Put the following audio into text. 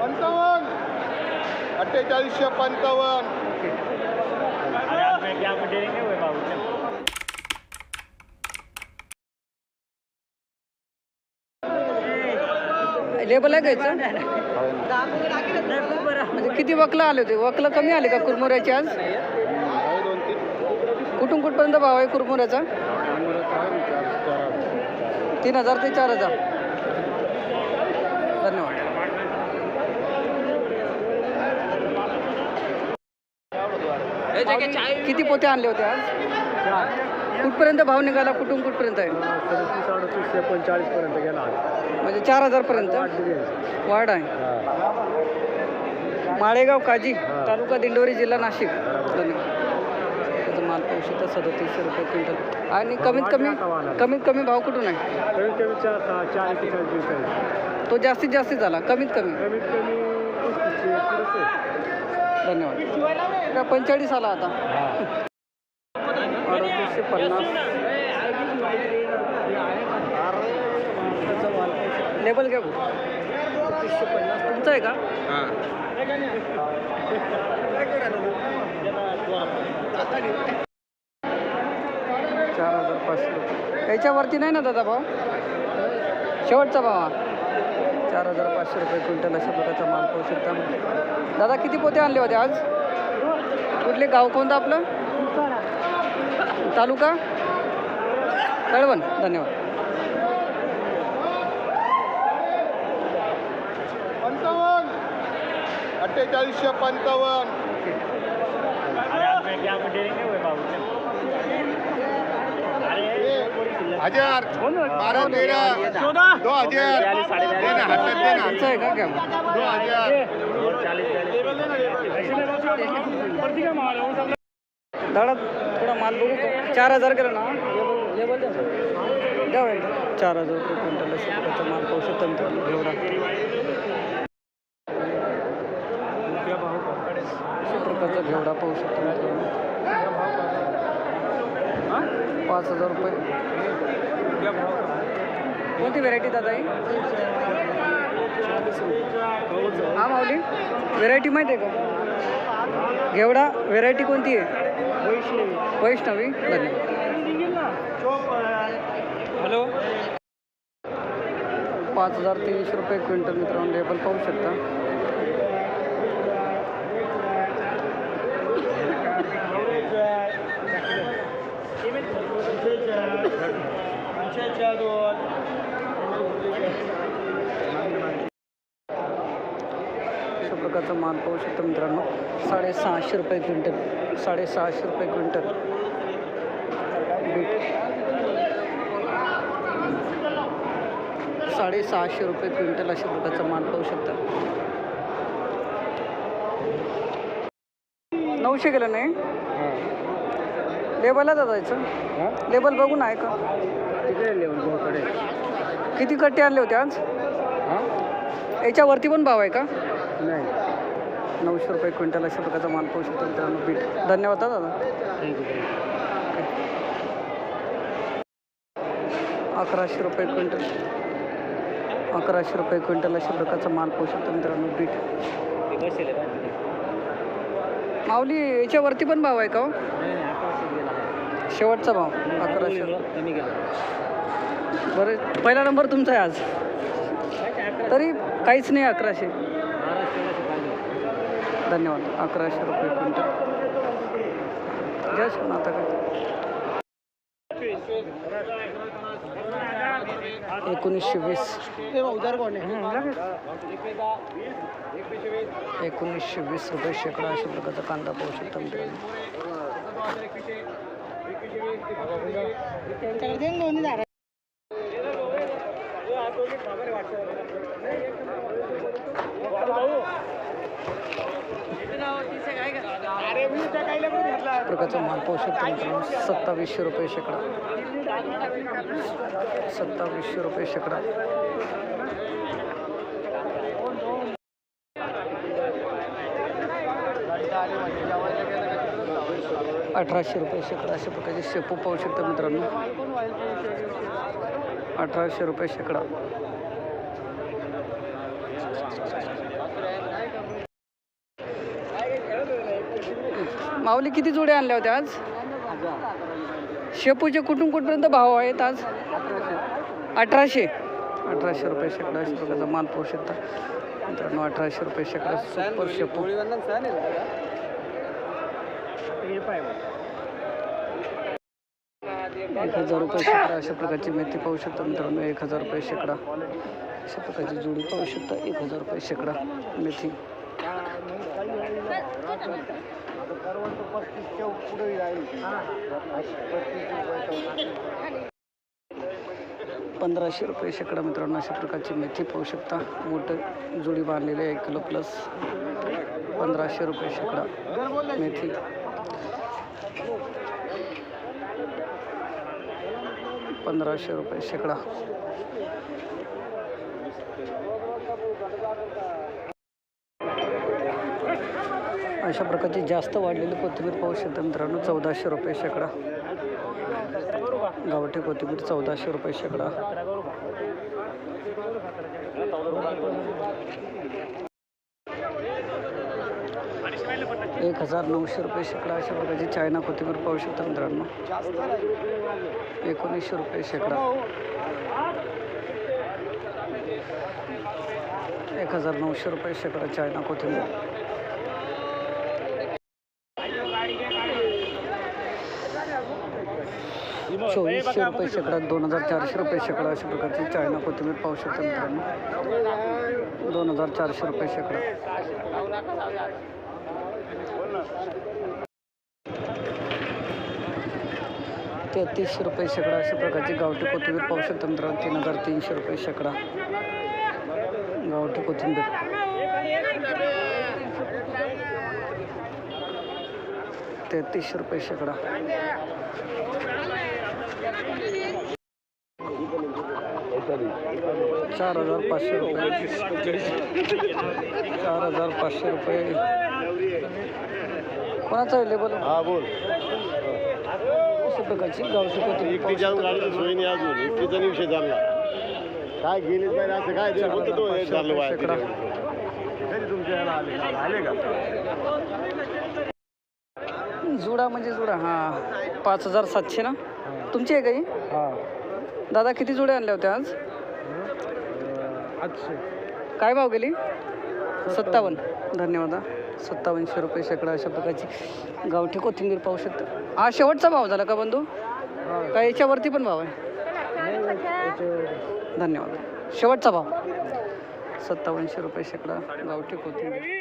पंचावन्न. अठ्ठेचाळीसशे पंचावन्न. लेबल आहे घ्यायचं म्हणजे किती वकलं आले होते? वकलं कमी आले का कुरमुऱ्याचे आज? कुठून कुठपर्यंत भाव आहे कुरमुऱ्याचा? तीन हजार ते चार हजार धन्यवाद किती पोते आणले होते आज? कुठपर्यंत भाव निघाला? कुठून कुठपर्यंत आहे? गेला म्हणजे चार हजार पर्यंत? वाढ आहे. माळेगाव काजी तालुका दिंडोरी जिल्हा नाशिक. माल पाहू शकता सदतीसशे रुपये क्विंटल. आणि कमीत कमी कमीत कमी भाव कुठून आहे? तो जास्तीत जास्त झाला कमीत कमी. धन्यवाद. का पंचेचाळीस आला आता. अडतीसशे पन्नास. लेबल घ्या अडतीसशे पन्नास. तुमचं आहे का? चार हजार पाचशे. याच्यावरती नाही ना दादा भाऊ? शेवटचा भाव. चार हजार पाचशे रुपये क्विंटल अशा प्रकारचा माल पाहू शकता दादा किती पोते आणले होते आज? कुठले? गाव कोणतं आपलं? तालुका? कळवण. धन्यवाद. पंचावन्न. अठ्ठेचाळीसशे पंचावन्न. हजार बारा तेरा चौदह दो हजार देना हातात दे आहे का क्या दो हजार। दादा थोडा माल बघू चार हजार करा ना? द्या चार हजार रुपये क्विंटल अशा माल पाहू शकतो घेऊ लागतो अशा प्रकारचा घेवडा पाहू शकतो मित्रांनो पाच हजार रुपये. कोणती व्हेरायटी दादा ही? हा माऊली व्हेरायटी माहिती आहे का? घेवडा व्हेरायटी कोणती आहे? वैष्णवी. धन्यवाद. हॅलो पाच हजार तीनशे रुपये क्विंटल मित्रांनो लेबल पाहू शकता. अशा प्रकारचा माल पाहू शकतो मित्रांनो. साडेसहाशे रुपये क्विंटल. साडेसहाशे रुपये क्विंटल. बीट. साडेसहाशे रुपये क्विंटल अशा प्रकारचा माल पाहू शकता. नऊशे गेलं नाही? लेबलला जायचं लेबल बघून आहे का? किती कट्टे आणले होते आज? याच्यावरती पण भाव आहे का? नाही. नऊशे रुपये क्विंटल अशा प्रकारचा माल पाहू शकतो मित्रांनो. बीट धन्यवाद दादा. अकराशे रुपये क्विंटल. अकराशे रुपये क्विंटल अशा प्रकारचा माल पाहू शकतो मित्रांनो. बीट माऊली याच्यावरती पण भाव आहे का हो? शेवटचा भाव अकराशे. बरं पहिला नंबर तुमचा आहे आज. तरी काहीच नाही अकराशे. धन्यवाद. अकराशे रुपये क्विंटल. जय शिवून आता काय एकोणीसशे वीस. एकोणीसशे वीस रुपये शेकडा अशा प्रकारचा कांदा पाहू शकतो प्रकारचा माल पाहू शकतो मित्रांनो सत्तावीसशे रुपये शेकडा. सत्तावीसशे रुपये शेकडा. अठराशे रुपये शेकडा अशा प्रकारचे शेपू पाहू शकता मित्रांनो. अठराशे रुपये शेकडा. माऊली किती जोड्या आणल्या होत्या आज? शेपूचे कुठून कुठपर्यंत भाव आहेत आज? अठराशे. अठराशे रुपये शेकडा अशा प्रकारचा माल पाहू शकता मित्रांनो अठराशे रुपये शेकडा सुपर शेपू. एक हजार रुपये शेकडा अशा प्रकारची मेथी पाहू शकता मित्रांनो एक हजार रुपये शेकडा. अशा प्रकारची जोडी पाहू शकता एक हजार रुपये शेकडा मेथी. पंधराशे रुपये शेकडा मित्रांनो अशा प्रकारची मेथी पाहू शकता. मोठं जोडी बांधलेली आहे एक किलो प्लस पंधराशे रुपये शेकडा मेथी. पंधराशे रुपये शेकडा. अशा प्रकारची जास्त वाढलेली कोथिंबीर पाहू शकता मित्रांनो चौदाशे रुपये शेकडा. गावठी कोथिंबीर चौदाशे रुपये शेकडा. एक हजार नऊशे रुपये शेकडा अशा प्रकारची चायना कोथिंबीर पाहू शकता मित्रांनो. एकोणीसशे रुपये शेकडा. एक हजार नऊशे रुपये शेकडा चायना कोथिंबीर. चोवीसशे रुपये शेकडा दोन हजार चारशे रुपये शेकडा अशा प्रकारची चायना कोथिंबीर पाहू शकता मित्रांनो. दोन हजार चारशे रुपये शेकडा. तेहतीसशे रुपये शेकडा अशा प्रकारची गावठी कोथिंबीर पाहू शकता मित्रांनो. तीन हजार तीनशे रुपये शेकडा गावठी कोथिंबीर. तेहतीसशे रुपये शेकडा. चार हजार पाचशे रुपये. चार हजार पाचशे रुपये. कोणाचं आहे लेबल हा बोल. अशा प्रकारची? एकटी सोय नाही अजून. एकटीचा नाही विषय झाला काय गेलीच नाही असं काय ते बोलतो तो हे तुमच्या आले आले का? जुडा म्हणजे जुडा. हां पाच हजार सातशे ना? तुमची आहे काही हा. दादा किती जुड्या आणल्या होत्या आज? काय भाव गेली? सत्तावन्न. धन्यवाद. सत्तावन्नशे रुपये शेकडा अशा प्रकारची गावठी कोथिंबीर पाहू शकता. हा शेवटचा भाव झाला का बंधू? का याच्यावरती पण भाव आहे? धन्यवाद. शेवटचा भाव. सत्तावन्नशे रुपये शेकडा गावठी कोथिंबीर.